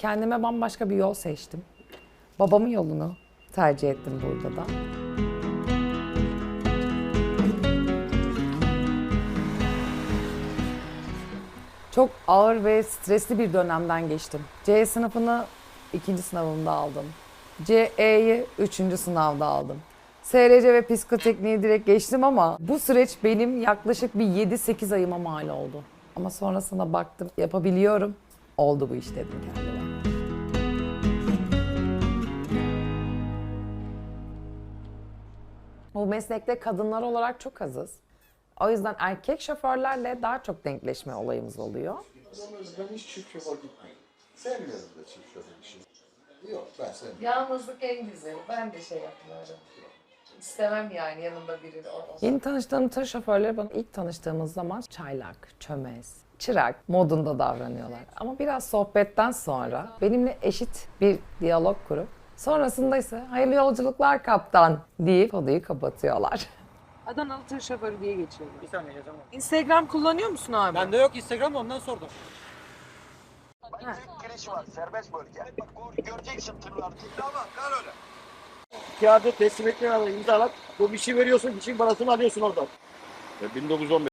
kendime bambaşka bir yol seçtim. Babamın yolunu tercih ettim burada da. Çok ağır ve stresli bir dönemden geçtim. C sınıfını ikinci sınavımda aldım. CE'yi üçüncü sınavda aldım. SRC ve psikotekniği direkt geçtim ama bu süreç benim yaklaşık bir 7-8 ayıma mal oldu. Ama sonrasında baktım yapabiliyorum. Oldu bu iş dedim kendime. Bu meslekte kadınlar olarak çok azız. O yüzden erkek şoförlerle daha çok denkleşme olayımız oluyor. Yalnız ben hiç çift şoför gitmedim. Sevmiyorum da çift şoför işini. Yok ben sevmiyorum. Yalnızlık en güzeli. Ben de şey yapmıyorum. İstemem yani yanımda biri. Yeni tanıştığım tır şoförleri bana ilk tanıştığımız zaman çaylak, çömez, çırak modunda davranıyorlar. Ama biraz sohbetten sonra benimle eşit bir diyalog kurup sonrasında ise hayırlı yolculuklar kaptan deyip konuyu kapatıyorlar. Adanalı tır şoförü diye geçiyor. Bir saniye yazamam. Instagram kullanıyor musun abi? Bende yok Instagram ondan sordum. Tek giriş var, serbest bölge. Bak göreceksin tırlar. Tamam, kal öyle. Kağıdı teslim ettiğin anda imzalat. Bu bir şey veriyorsun, bir şey parasını alıyorsun oradan. 1915